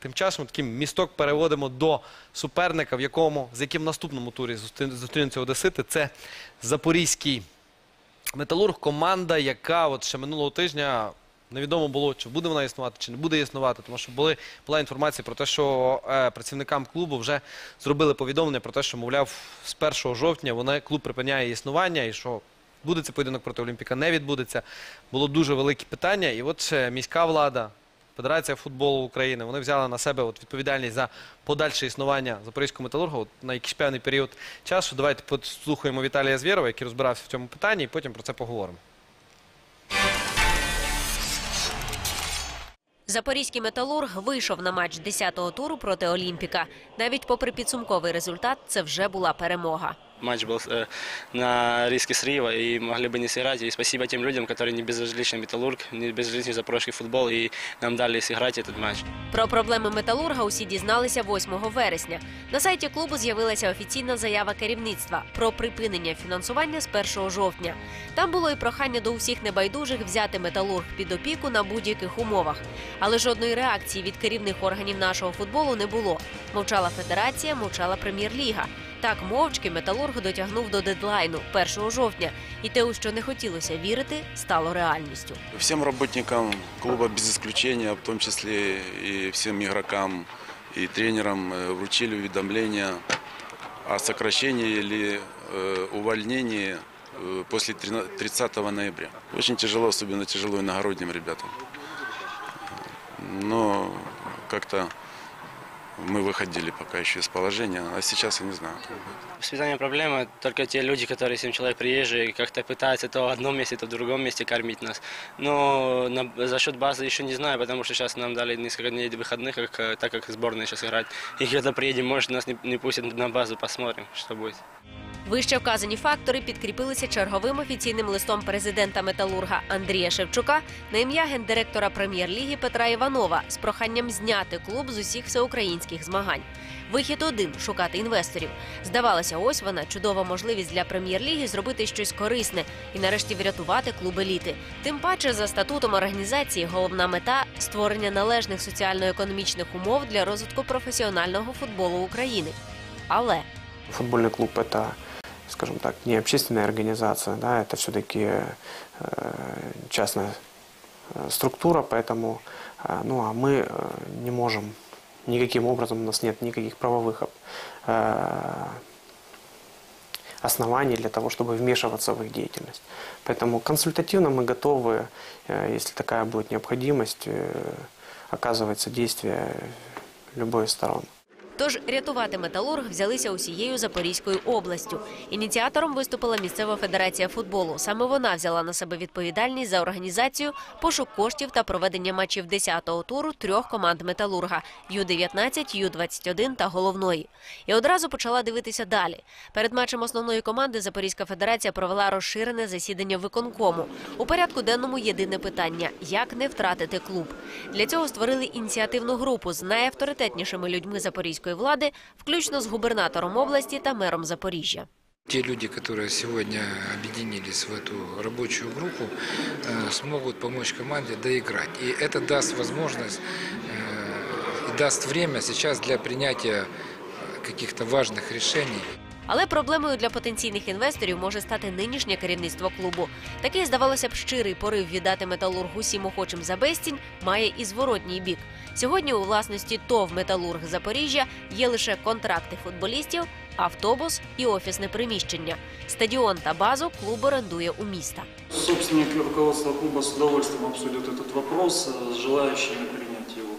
Тим часом такий місток переводимо до суперника, в якому, з яким в наступному турі зустрі- зустрінуться Одесити. Це Запорізький Металург команда, яка от ще минулого тижня невідомо було, чи буде вона існувати, чи не буде існувати, тому що були, була інформація про те, що е, працівникам клубу вже зробили повідомлення про те, що, мовляв, з 1 жовтня вони, клуб припиняє існування і що буде цей поєдинок проти Олімпіка, не відбудеться. Було дуже велике питання. І от міська влада, Федерація футболу України, вони взяли на себе от відповідальність за подальше існування Запорізького металурга от на якийсь певний період часу. Давайте послухаємо Віталія Звєрова, який розбирався в цьому питанні, і потім про це поговоримо. Запорізький металург вийшов на матч 10-го туру проти Олімпіка. Навіть попри підсумковий результат, це вже була перемога Матч был э, на риске срыва и могли бы не сыграть. И спасибо тем людям, которые не безразличны Металлург, не безразличны запорожский футбол и нам дали сыграть этот матч. Про проблеми металурга усі дізналися 8 вересня. На сайті клубу з'явилася офіційна заява керівництва про припинення фінансування з 1 жовтня. Там було і прохання до усіх небайдужих взяти металург під опіку на будь-яких умовах. Але жодної реакції від керівних органів нашого футболу не було. Мовчала федерація, мовчала прем'єр-ліга. Так мовчки металург дотягнув до дедлайну 1 жовтня, і те, у що не хотілося вірити, стало реальністю. Всем работникам клуба без исключения, в том числе и всем игрокам и тренерам э, вручили уведомление о сокращении или э, увольнении э, после 13 30 ноября. Очень тяжело, особенно тяжело иногородним ребятам. Но как-то мы выходили пока еще из положения, а сейчас я не знаю. Воспитание проблема только те люди, которые 7 человек приезжие, как-то пытаются то в одном месте, то в другом месте кормить нас. Но на- за счет базы еще не знаю, потому что сейчас нам дали несколько дней выходных, как, э, так как сборная сейчас играть. И когда приедем, может нас не, не пустят на базу, посмотрим, что будет. Вище вказані фактори підкріпилися черговим офіційним листом президента металурга Андрія Шевчука на ім'я гендиректора прем'єр-ліги Петра Іванова з проханням зняти клуб з усіх всеукраїнських змагань. Вихід один шукати інвесторів. Здавалося, ось вона чудова можливість для прем'єр-ліги зробити щось корисне і нарешті врятувати клуб еліти. Тим паче, за статутом організації головна мета створення належних соціально-економічних умов для розвитку професіонального футболу України. Але Футбольный клуб это, скажем так, не общественная организация, да, это все-таки частная э, структура, поэтому, э, ну, а мы э, не можем никаким образом, у нас нет никаких правовых э, оснований для того, чтобы вмешиваться в их деятельность. Поэтому консультативно мы готовы, э, если такая будет необходимость, э, оказывать содействие любой из сторон. Тож рятувати металург взялися усією Запорізькою областю. Ініціатором виступила місцева федерація футболу. Саме вона взяла на себе відповідальність за організацію, пошук коштів та проведення матчів 10-го туру трьох команд металурга Ю-19, Ю-21 та головної. І одразу почала дивитися далі. Перед матчем основної команди Запорізька федерація провела розширене засідання виконкому. У порядку денному єдине питання: як не втратити клуб. Для цього створили ініціативну групу з найавторитетнішими людьми запорізької влади, включно з губернатором області та мером Запоріжжя. Те люди, которые сегодня объединились в эту рабочую группу, э, смогут помочь команде доиграть. И это даст возможность э, и даст время сейчас для принятия э, каких-то важных решений. Але проблемою для потенційних інвесторів може стати нинішнє керівництво клубу. Такий, здавалося б, щирий порив віддати металург усім охочим за безцінь має і зворотній бік. Сьогодні у власності ТОВ Металург Запоріжжя є лише контракти футболістів, автобус і офісне приміщення. Стадіон та базу клуб орендує у міста. Собственник и руководство клуба с удовольствием обсудят этот вопрос э, с желающими принять его.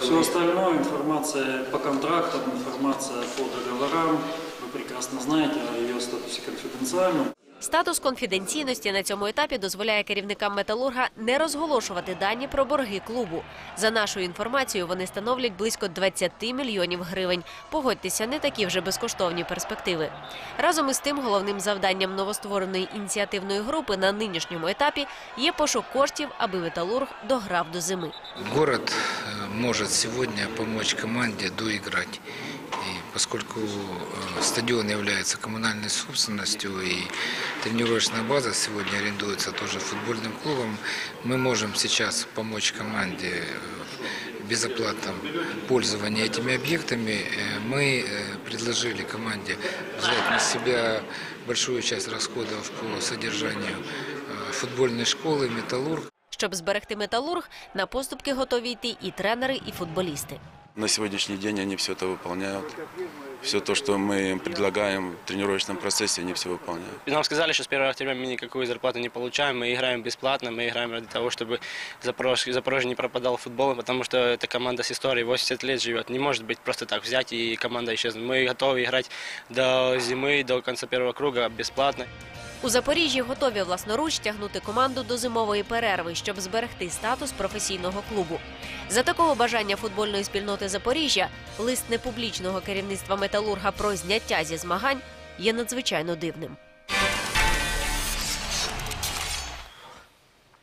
Все остальное, информация по контрактам, информация по договорам, вы прекрасно знаете о ее статусе конфиденциальном. Статус конфіденційності на цьому етапі дозволяє керівникам металурга не розголошувати дані про борги клубу. За нашою інформацією, вони становлять близько 20 мільйонів гривень. Погодьтеся, не такі вже безкоштовні перспективи. Разом із тим, головним завданням новоствореної ініціативної групи на нинішньому етапі є пошук коштів, аби металург дограв до зими. Город э, может сегодня помочь команде доиграть. И поскольку э, стадион является коммунальной собственностью и тренировочная база сегодня арендуется тоже футбольным клубом, мы можем сейчас помочь команде э, безоплатном пользовании этими объектами, э, мы э, предложили команде взять на себя большую часть расходов по содержанию э, футбольной школы «Металлург». Щоб зберегти металург, на поступки готові йти і тренери, і футболісти. На сегодняшний день они все это выполняют. Все то, что мы им предлагаем в тренировочном процессе, они все выполняют. Нам сказали, что с 1 октября мы никакую зарплату не получаем, мы играем бесплатно, мы играем ради того, чтобы Запорожье, Запорожье не пропадал футболом, потому что эта команда с историей 80 лет живет. Не может быть просто так взять и команда исчезнет. Мы готовы играть до зимы, до конца первого круга бесплатно. У Запоріжжі готові власноруч тягнути команду до зимової перерви, щоб зберегти статус професійного клубу. За такого бажання футбольної спільноти Запоріжжя лист непублічного керівництва металурга про зняття зі змагань є надзвичайно дивним.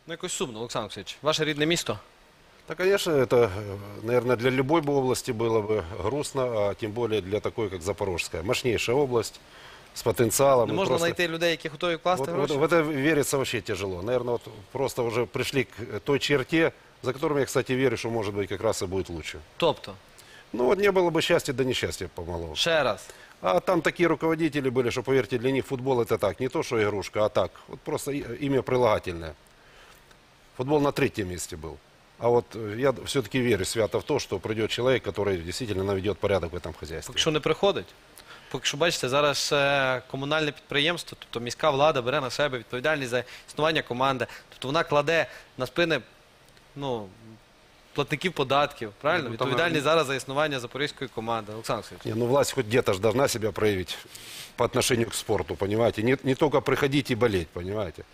Ну, якось сумно, Олександр Олексійович. Ваше рідне місто? Да, конечно, это, наверное, для любой бы области было бы грустно, а тем более для такой, как Запорожская. Мощнейшая область с потенциалом. Не и можна просто- знайти людей, які готові вкласти вот, гроші? вот в это верится вообще тяжело. Наверное, вот просто уже пришли к той черте, за которым я, кстати, верю, что, может быть, как раз и будет лучше. Тобто, Ну вот не было бы счастья, да несчастья помалу. ще раз. А там такие руководители были, что, поверьте, для них футбол это так, не то, что игрушка, а так. Вот просто и- имя прилагательное. Футбол на третьем месте был. А вот э, я все-таки верю свято в то, что придет человек, который действительно наведет порядок в этом хозяйстве. Поки що не приходить. Поки що, бачите, зараз е, комунальне підприємство, тобто міська влада бере на себе відповідальність за існування команди. Тобто вона кладе на спини ну, платників податків, правильно? Ну, там, Відповідальність зараз за існування запорізької команди. Олександр Олексійович. Не, ну власть хоть где-то ж должна себя проявить по отношению к спорту, понимаете? Не, не только приходить и болеть, понимаете?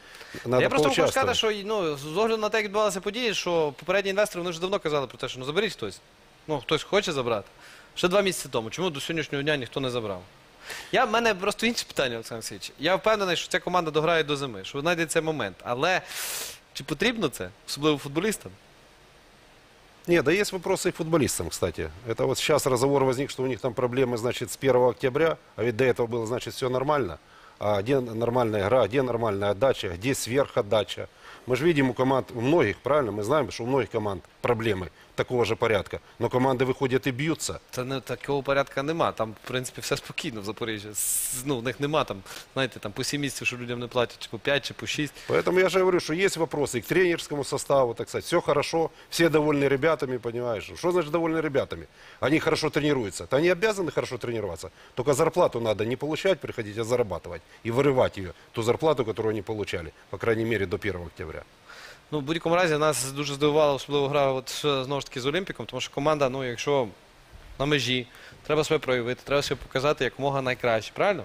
Надо Я просто хочу сказати, поучаствовать. що ну, з огляду на те, як відбувалися події, що попередні інвестори вони вже давно казали про те, що ну заберіть хтось. Ну, хтось хоче забрати. Ще два місяці тому. Чому до сьогоднішнього дня ніхто не забрав? Я, в мене просто інше питання, Олександр Олексійович. Я впевнений, що ця команда дограє до зими, що знайдеться момент. Але чи потрібно це, особливо футболістам? Нет, да есть вопросы и к футболистам, кстати. Это вот сейчас разговор возник, что у них там проблемы, значит, с 1 октября, а ведь до этого было, значит, все нормально. А где нормальная игра, где нормальная отдача, где сверхотдача? Мы же видим у команд, у многих, правильно, мы знаем, что у многих команд проблемы такого же порядка. Но команды выходят и бьются. Це не такого порядка нема. Там, в принципі, все спокійно в Запоріжжі. С- Ну, в них нема там, знаєте, там по 7 місяців, що людям не платять, чи по 5, чи по 6. Поэтому я же говорю, что есть вопросы и к тренерскому составу, так сказать, все хорошо, все довольны ребятами, понимаешь? Что значит довольны ребятами? Они хорошо тренируются. То они обязаны хорошо тренироваться. Только зарплату надо не получать, приходить, а зарабатывать. И вырывать ее, ту зарплату, которую они получали, по крайней мере, до 1 октября. Ну, в будь-якому разі нас дуже здивувала особливо гра от, знову ж таки з Олімпіком, тому що команда, ну, якщо на межі, треба себе проявити, треба себе показати якомога найкраще, правильно?